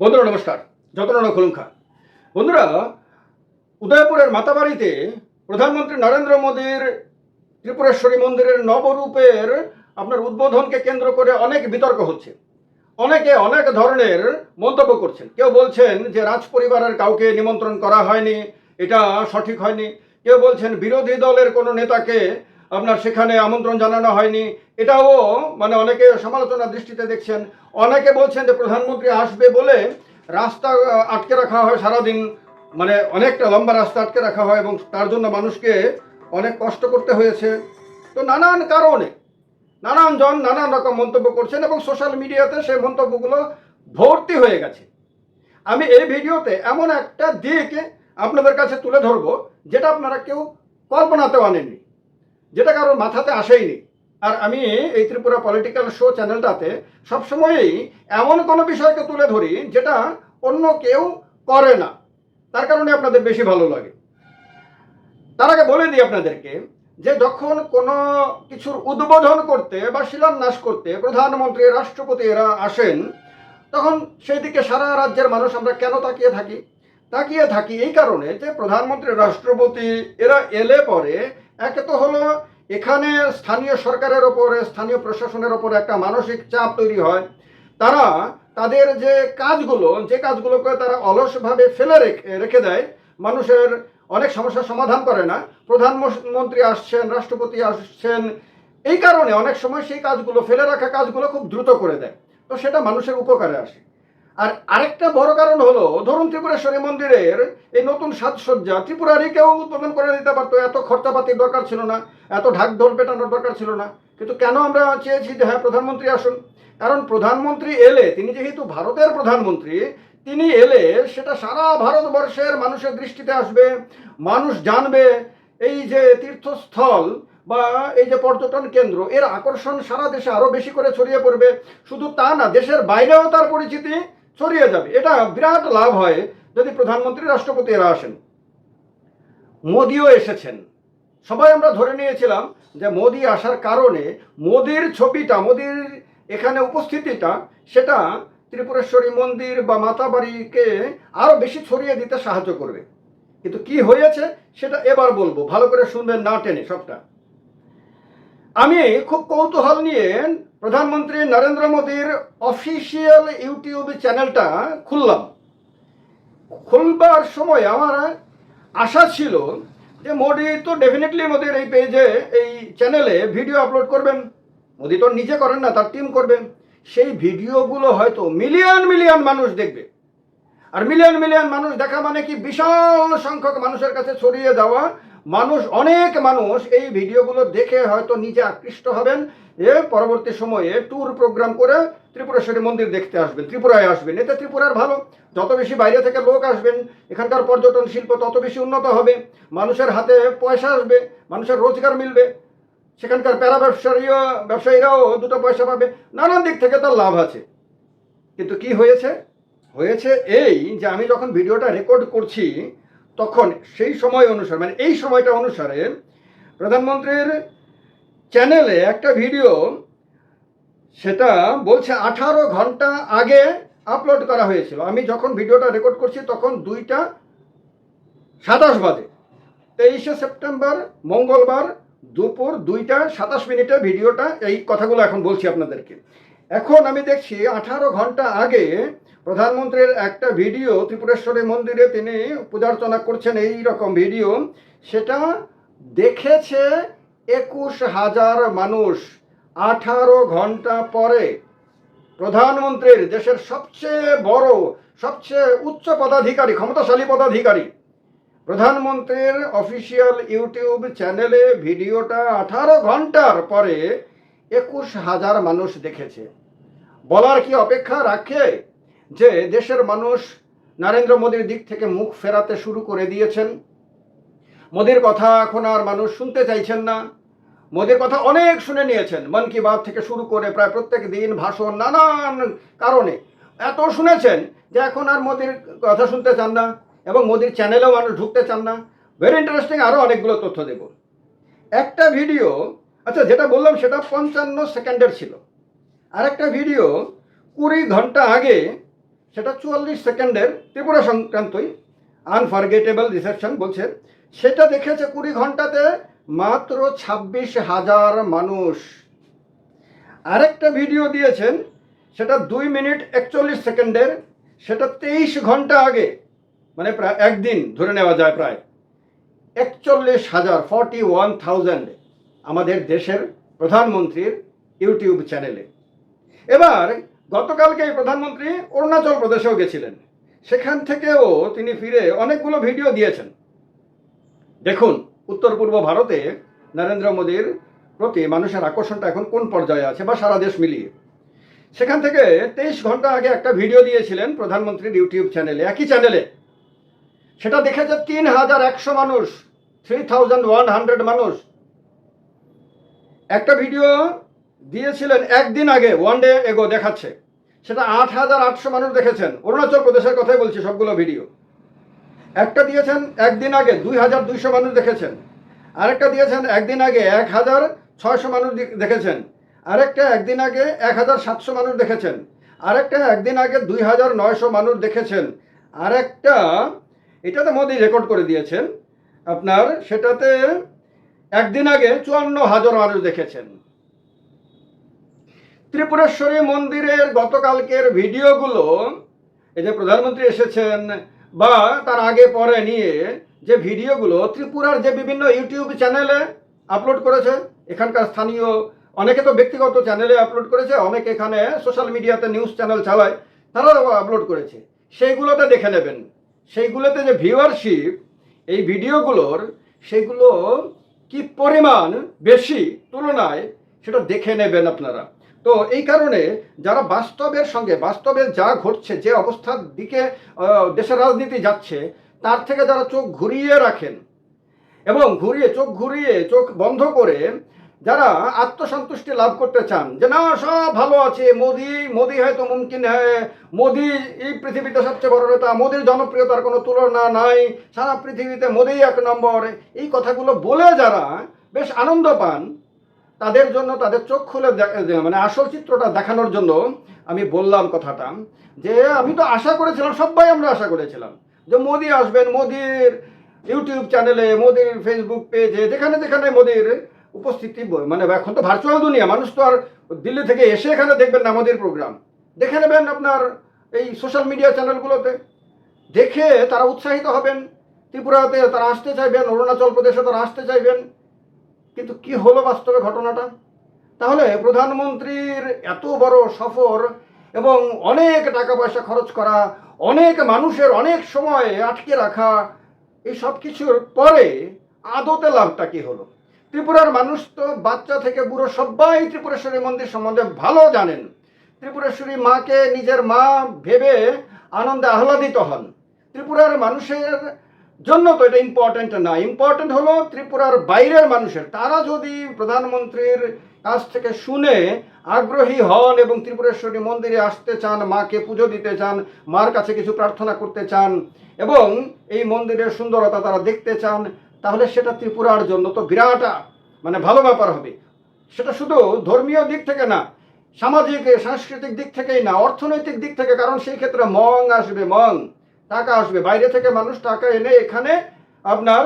বন্ধুরা, নমস্কার। যতন খুলুঙ্খা বন্ধুরা, উদয়পুরের মাতাবাড়িতে প্রধানমন্ত্রী নরেন্দ্র মোদীর ত্রিপুরেশ্বরী মন্দিরের নবরূপের আপনার উদ্বোধনকে কেন্দ্র করে অনেক বিতর্ক হচ্ছে। অনেকে অনেক ধরনের মন্তব্য করছেন। কেউ বলছেন যে রাজ পরিবারের কাউকে নিমন্ত্রণ করা হয়নি, এটা সঠিক হয়নি। কেউ বলছেন বিরোধী দলের কোনো নেতাকে আপনার সেখানে আমন্ত্রণ জানানো হয়নি। এটাও মানে অনেকে সমালোচনার দৃষ্টিতে দেখছেন। অনেকে বলছেন যে প্রধানমন্ত্রী আসবে বলে রাস্তা আটকে রাখা হয় সারাদিন। মানে অনেকটা লম্বা রাস্তা আটকে রাখা হয় এবং তার জন্য মানুষকে অনেক কষ্ট করতে হয়েছে। তো নানান কারণে নানান জন নানান রকম মন্তব্য করছেন এবং সোশ্যাল মিডিয়াতে সেই মন্তব্যগুলো ভর্তি হয়ে গেছে। আমি এই ভিডিওতে এমন একটা দিক আপনাদের কাছে তুলে ধরবো, যেটা আপনারা কেউ কল্পনাতেও আনেননি। যেটা কারোর মাথাতে আসেইনি। আর আমি এই ত্রিপুরা পলিটিক্যাল শো চ্যানেলটাতে সবসময়ই এমন কোনো বিষয়কে তুলে ধরি যেটা অন্য কেউ করে না। তার কারণে আপনাদের বেশি ভালো লাগে। তার আগে বলে দিই আপনাদেরকে যে যখন কোনো কিছুর উদ্বোধন করতে বা শিলান্যাস করতে প্রধানমন্ত্রী, রাষ্ট্রপতি এরা আসেন, তখন সেই দিকে সারা রাজ্যের মানুষ আমরা কেন তাকিয়ে থাকি? তাকিয়ে থাকি এই কারণে যে প্রধানমন্ত্রী, রাষ্ট্রপতি এরা এলে পরে একে তো হলো এখানে স্থানীয় সরকারের ওপরে, স্থানীয় প্রশাসনের ওপরে একটা মানসিক চাপ তৈরি হয়। তারা তাদের যে কাজগুলো, যে কাজগুলোকে তারা অলসভাবে ফেলে রেখে দেয়, মানুষের অনেক সমস্যার সমাধান করে না। প্রধানমন্ত্রী আসছেন, রাষ্ট্রপতি আসছেন, এই কারণে অনেক সময় সেই কাজগুলো, ফেলে রাখা কাজগুলো খুব দ্রুত করে দেয়। তো সেটা মানুষের উপকারে আসে। আর আরেকটা বড় কারণ হলো, ধরুন ত্রিপুরেশ্বরী মন্দিরের এই নতুন সাজসজ্জা ত্রিপুরারই কেউ উদ্বোধন করে দিতে পারতো। এত খরচাপাতির দরকার ছিল না, এত ঢাক ঢোল পেটানোর দরকার ছিল না। কিন্তু কেন আমরা চেয়েছি যে হ্যাঁ প্রধানমন্ত্রী আসুন? কারণ প্রধানমন্ত্রী এলে, তিনি যেহেতু ভারতের প্রধানমন্ত্রী, তিনি এলে সেটা সারা ভারতবর্ষের মানুষের দৃষ্টিতে আসবে, মানুষ জানবে। এই যে তীর্থস্থল বা এই যে পর্যটন কেন্দ্র, এর আকর্ষণ সারা দেশে আরও বেশি করে ছড়িয়ে পড়বে। শুধু তা না, দেশের বাইরেও তার পরিচিতি ছড়িয়ে যাবে। এটা বিরাট লাভ হয় যদি প্রধানমন্ত্রী, রাষ্ট্রপতি এরা আসেন। মোদিও এসেছেন। সবাই আমরা ধরে নিয়েছিলাম যে মোদি আসার কারণে মোদির ছবিটা, মোদির এখানে উপস্থিতিটা, সেটা ত্রিপুরেশ্বরী মন্দির বা মাতাবাড়িকে আরও বেশি ছড়িয়ে দিতে সাহায্য করবে। কিন্তু কি হয়েছে সেটা এবার বলব। ভালো করে শুনবেন না টেনে সবটা। আমি খুব কৌতূহল নিয়ে প্রধানমন্ত্রী নরেন্দ্র মোদীর অফিসিয়াল ইউটিউব চ্যানেলটা খুললাম। খুলবার সময় আমার আশা ছিল যে মোদি তো ডেফিনেটলি মোদির এই পেজে এই চ্যানেলে ভিডিও আপলোড করবেন। মোদি তো নিজে করেন না, তার টিম করবেন সেই ভিডিওগুলো হয়তো মিলিয়ন মিলিয়ন মানুষ দেখবে। আর মিলিয়ন মিলিয়ন মানুষ দেখা মানে কি বিশাল সংখ্যক মানুষের কাছে ছড়িয়ে যাওয়া মানুষ, অনেক মানুষ এই ভিডিওগুলো দেখে হয়তো নিজে আকৃষ্ট হবেন। এ পরবর্তী সময়ে ট্যুর প্রোগ্রাম করে ত্রিপুরেশ্বরী মন্দির দেখতে আসবেন, ত্রিপুরায় আসবেন। এতে ত্রিপুরার ভালো, যত বেশি বাইরে থেকে লোক আসবেন, এখানকার পর্যটন শিল্প তত বেশি উন্নত হবে। মানুষের হাতে পয়সা আসবে, মানুষের রোজগার মিলবে। সেখানকার প্যারা ব্যবসায়ীও, ব্যবসায়ীরাও দুটো পয়সা পাবে। নানান দিক থেকে তার লাভ আছে। কিন্তু কি হয়েছে? হয়েছে এই যে আমি যখন ভিডিওটা রেকর্ড করছি তখন সেই সময় অনুসারে মানে এই সময়টা অনুসারে প্রধানমন্ত্রীর চ্যানেলে একটা ভিডিও সেটা বলছে আঠারো ঘণ্টা আগে আপলোড করা হয়েছিল। আমি যখন ভিডিওটা রেকর্ড করছি, তখন দুইটা সাতাশ বাজে। তেইশে সেপ্টেম্বর, মঙ্গলবার দুপুর দুইটা সাতাশ মিনিটে ভিডিওটা এই কথাগুলো এখন বলছি আপনাদেরকে। এখন আমি দেখছি আঠারো ঘণ্টা আগে প্রধানমন্ত্রীর একটা ভিডিও, ত্রিপুরেশ্বরী মন্দিরে তিনি পূজার্চনা করছেন এই রকম ভিডিও। সেটা দেখেছে একুশ হাজার মানুষ আঠারো ঘণ্টা পরে। প্রধানমন্ত্রীর দেশের সবচেয়ে বড়, সবচেয়ে উচ্চ পদাধিকারী, ক্ষমতাশালী পদাধিকারী। প্রধানমন্ত্রীর অফিসিয়াল ইউটিউব চ্যানেলে ভিডিওটা আঠারো ঘণ্টার পরে একুশ হাজার মানুষ দেখেছে। বলার কি অপেক্ষা রাখে? যে দেশের মানুষ নরেন্দ্র মোদীর দিক থেকে মুখ ফেরাতে শুরু করে দিয়েছেন। মোদির কথা এখন আর মানুষ শুনতে চাইছেন না। মোদির কথা অনেক শুনে নিয়েছেন। মন কি বাত থেকে শুরু করে প্রায় প্রত্যেক দিন ভাষণ নানান কারণে। এত শুনেছেন যে এখন আর মোদির কথা শুনতে চান না এবং মোদির চ্যানেলেও মানুষ ঢুকতে চান না। ভেরি ইন্টারেস্টিং আরও অনেকগুলো তথ্য দেব। একটা ভিডিও আচ্ছা যেটা বললাম সেটা পঞ্চান্ন সেকেন্ডের ছিল। আর একটা ভিডিও কুড়ি ঘণ্টা আগে, সেটা চুয়াল্লিশ সেকেন্ডের ত্রিপুরা সংক্রান্তই আনফরগেটেবল রিসেপশন বলছে। সেটা দেখেছে কুড়ি ঘন্টাতে মাত্র ছাব্বিশ হাজার মানুষ। আরেকটা ভিডিও দিয়েছেন, সেটা দুই মিনিট একচল্লিশ সেকেন্ডের, সেটা তেইশ ঘণ্টা আগে মানে প্রায় একদিন ধরে নেওয়া যায় প্রায়। একচল্লিশ হাজার ফর্টি ওয়ান থাউজেন্ড আমাদের দেশের প্রধানমন্ত্রীর ইউটিউব চ্যানেলে এবার গতকালকে প্রধানমন্ত্রী অরুণাচল প্রদেশেও গেছিলেন। সেখান থেকেও তিনি ফিরে অনেকগুলো ভিডিও দিয়েছেন। দেখুন, উত্তর পূর্ব ভারতে নরেন্দ্র মোদীর প্রতি মানুষের আকর্ষণটা এখন কোন পর্যায়ে আছে বা সারা দেশ মিলিয়ে। সেখান থেকে তেইশ ঘণ্টা আগে একটা ভিডিও দিয়েছিলেন প্রধানমন্ত্রীর ইউটিউব চ্যানেলে, একই চ্যানেলে। সেটা দেখেছে তিন হাজার একশো মানুষ থ্রি থাউজেন্ড ওয়ান হান্ড্রেড মানুষ। একটা ভিডিও দিয়েছিলেন একদিন আগে ওয়ান ডে এগো দেখাচ্ছে। সেটা আট হাজার আটশো মানুষ দেখেছেন। অরুণাচল প্রদেশের কথাই বলছি, সবগুলো ভিডিও একটা দিয়েছেন একদিন আগে, দুই হাজার দুইশো মানুষ দেখেছেন। আরেকটা দিয়েছেন একদিন আগে, এক হাজার ছয়শো মানুষ দেখেছেন। আরেকটা একদিন আগে, এক হাজার সাতশো মানুষ দেখেছেন। আরেকটা একদিন আগে, দুই হাজার নয়শো মানুষ দেখেছেন। আরেকটা, এটাতে মোদি রেকর্ড করে দিয়েছেন। আপনার সেটাতে একদিন আগে চুয়ান্ন হাজার মানুষ দেখেছেন। ত্রিপুরেশ্বরী মন্দিরের গতকালকের ভিডিওগুলো, এই যে প্রধানমন্ত্রী এসেছেন বা তার আগে পরে নিয়ে যে ভিডিওগুলো, ত্রিপুরার যে বিভিন্ন ইউটিউব চ্যানেলে আপলোড করেছে, এখানকার স্থানীয় অনেকে তো ব্যক্তিগত চ্যানেলে আপলোড করেছে, অনেকে এখানে সোশ্যাল মিডিয়াতে নিউজ চ্যানেল চালায়, তারাও আপলোড করেছে। সেইগুলোতে দেখে নেবেন। সেইগুলোতে যে ভিউয়ারশিপ, এই ভিডিওগুলোর সেগুলো কি পরিমাণ বেশি তুলনায়, সেটা দেখে নেবেন আপনারা। তো এই কারণে যারা বাস্তবের সঙ্গে, বাস্তবে যা ঘটছে, যে অবস্থার দিকে দেশের রাজনীতি যাচ্ছে, তার থেকে যারা চোখ ঘুরিয়ে রাখেন এবং ঘুরিয়ে, চোখ ঘুরিয়ে, চোখ বন্ধ করে যারা আত্মসন্তুষ্টি লাভ করতে চান, যে না, সব ভালো আছে, মোদি মোদি হয়তো মুমকিন হ্যায় মোদি এই পৃথিবীতে সবচেয়ে বড় নেতা, মোদির জনপ্রিয়তার কোনো তুলনা নাই, সারা পৃথিবীতে মোদি এক নম্বর, এই কথাগুলো বলে যারা বেশ আনন্দ পান তাদের জন্য তাদের চোখ খুলে মানে আসল চিত্রটা দেখানোর জন্য আমি বললাম কথাটা, যে আমি তো আশা করেছিলাম, সবাই আমরা আশা করেছিলাম, যে মোদি আসবেন, মোদির ইউটিউব চ্যানেলে, মোদির ফেসবুক পেজে যেখানে যেখানে মোদির উপস্থিতি মানে এখন তো ভার্চুয়াল দুনিয়া, মানুষ তো আর দিল্লি থেকে এসে এখানে দেখবেন না মোদির প্রোগ্রাম দেখে নেবেন আপনার এই সোশ্যাল মিডিয়া চ্যানেলগুলোতে দেখে তারা উৎসাহিত হবেন, ত্রিপুরাতে তারা আসতে চাইবেন, অরুণাচল প্রদেশে তারা আসতে চাইবেন। কিন্তু কি হলো বাস্তবে ঘটনাটা? তাহলে প্রধানমন্ত্রীর এত বড় সফর এবং অনেক টাকা পয়সা খরচ করা, অনেক মানুষের অনেক সময় আটকে রাখা, এই সব কিছুর পরে আদতে লাভটা কি হলো? ত্রিপুরার মানুষ তো বাচ্চা থেকে বুড়ো সবাই ত্রিপুরেশ্বরী মন্দির সম্বন্ধে ভালো জানেন। ত্রিপুরেশ্বরী মাকে নিজের মা ভেবে আনন্দে আহ্লাদিত হন। ত্রিপুরার মানুষের জন্য তো এটা ইম্পর্ট্যান্ট না। ইম্পর্ট্যান্ট হলো ত্রিপুরার বাইরের মানুষের। তারা যদি প্রধানমন্ত্রীর কাছ থেকে শুনে আগ্রহী হন এবং ত্রিপুরেশ্বরী মন্দিরে আসতে চান, মাকে পুজো দিতে চান, মার কাছে কিছু প্রার্থনা করতে চান এবং এই মন্দিরের সুন্দরতা তারা দেখতে চান, তাহলে সেটা ত্রিপুরার জন্য তো বিরাট মানে ভালো ব্যাপার হবে। সেটা শুধু ধর্মীয় দিক থেকে না, সামাজিক, সাংস্কৃতিক দিক থেকেই না, অর্থনৈতিক দিক থেকে, কারণ সেই ক্ষেত্রে মং আসবে, মং। টাকা আসবে। বাইরে থেকে মানুষ টাকা এনে এখানে আপনার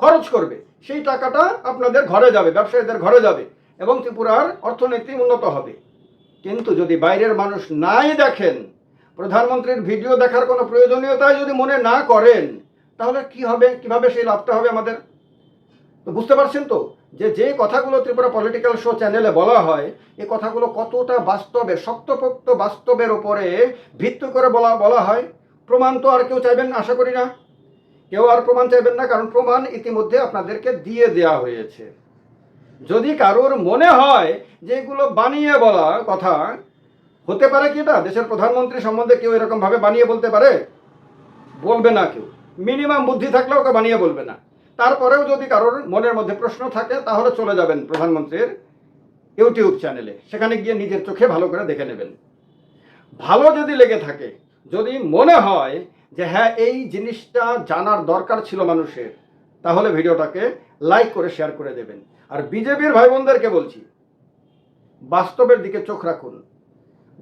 খরচ করবে। সেই টাকাটা আপনাদের ঘরে যাবে, ব্যবসায়ীদের ঘরে যাবে এবং ত্রিপুরার অর্থনীতি উন্নত হবে। কিন্তু যদি বাইরের মানুষ নাই দেখেন, প্রধানমন্ত্রীর ভিডিও দেখার কোনো প্রয়োজনীয়তাই যদি মনে না করেন, তাহলে কি হবে, কীভাবে সেই লাভটা হবে আমাদের? বুঝতে পারছেন তো? যে যে কথাগুলো ত্রিপুরা পলিটিক্যাল শো চ্যানেলে বলা হয় এই কথাগুলো কতটা বাস্তবে, শক্তপোক্ত বাস্তবের উপরে ভিত্তি করে বলা বলা হয়। প্রমাণ তো আর কেউ চাইবেন আশা করি না। কেউ আর প্রমাণ চাইবেন না, কারণ প্রমাণ ইতিমধ্যে আপনাদেরকে দিয়ে দেওয়া হয়েছে। যদি কারোর মনে হয় যে এগুলো বানিয়ে বলা কথা, হতে পারে কি এটা? দেশের প্রধানমন্ত্রী সম্বন্ধে কেউ এরকম ভাবে বানিয়ে বলতে পারে? বলবে না কেউ। মিনিমাম বুদ্ধি থাকলে ওকে বানিয়ে বলবে না। তারপরেও যদি কারোর মনের মধ্যে প্রশ্ন থাকে, তাহলে চলে যাবেন প্রধানমন্ত্রীর ইউটিউব চ্যানেলে। সেখানে গিয়ে নিজের চোখে ভালো করে দেখে নেবেন। ভালো যদি লেগে থাকে যদি মনে হয় যে হ্যাঁ এই জিনিসটা জানার দরকার ছিল মানুষের, তাহলে ভিডিওটাকে লাইক করে শেয়ার করে দেবেন। আর বিজেপির ভাই বোনদেরকে বলছি, বাস্তবের দিকে চোখ রাখুন।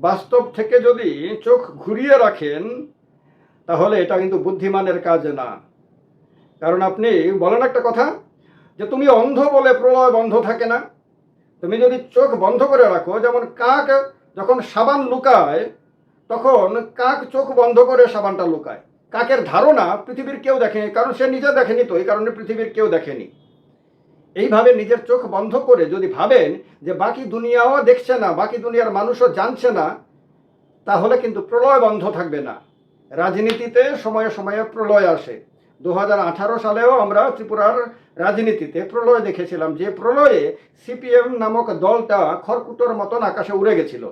বাস্তব থেকে যদি চোখ ঘুরিয়ে রাখেন, তাহলে এটা কিন্তু বুদ্ধিমানের কাজ না। কারণ আপনি বলেন একটা কথা, যে তুমি অন্ধ বলে প্রলয় বন্ধ থাকে না। তুমি যদি চোখ বন্ধ করে রাখো, যেমন কাক যখন সাবান লুকায় তখন কাক চোখ বন্ধ করে সাবানটা লুকায়। কাকের ধারণা পৃথিবীর কেউ দেখেনি, কারণ সে নিজে দেখেনি তো, এই কারণে পৃথিবীর কেউ দেখেনি। এইভাবে নিজের চোখ বন্ধ করে যদি ভাবেন যে বাকি দুনিয়াও দেখছে না, বাকি দুনিয়ার মানুষও জানছে না, তাহলে কিন্তু প্রলয় বন্ধ থাকবে না। রাজনীতিতে সময়ে সময়ে প্রলয় আসে। দু হাজার আঠারো সালেও আমরা ত্রিপুরার রাজনীতিতে প্রলয় দেখেছিলাম, যে প্রলয়ে সিপিএম নামক দলটা খড়কুটোর মতন আকাশে উড়ে গেছিল।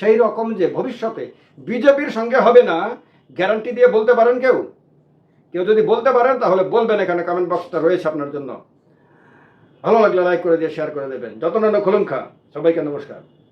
সেই রকম যে ভবিষ্যতে বিজেপির সঙ্গে হবে না গ্যারান্টি দিয়ে বলতে পারেন কেউ? কেউ যদি বলতে পারেন, তাহলে বলবেন এখানে কমেন্ট বক্সটা রয়েছে আপনার জন্য। ভালো লাগলে লাইক করে দিয়ে শেয়ার করে দেবেন। যত নানো খুলুন খা। সবাইকে নমস্কার।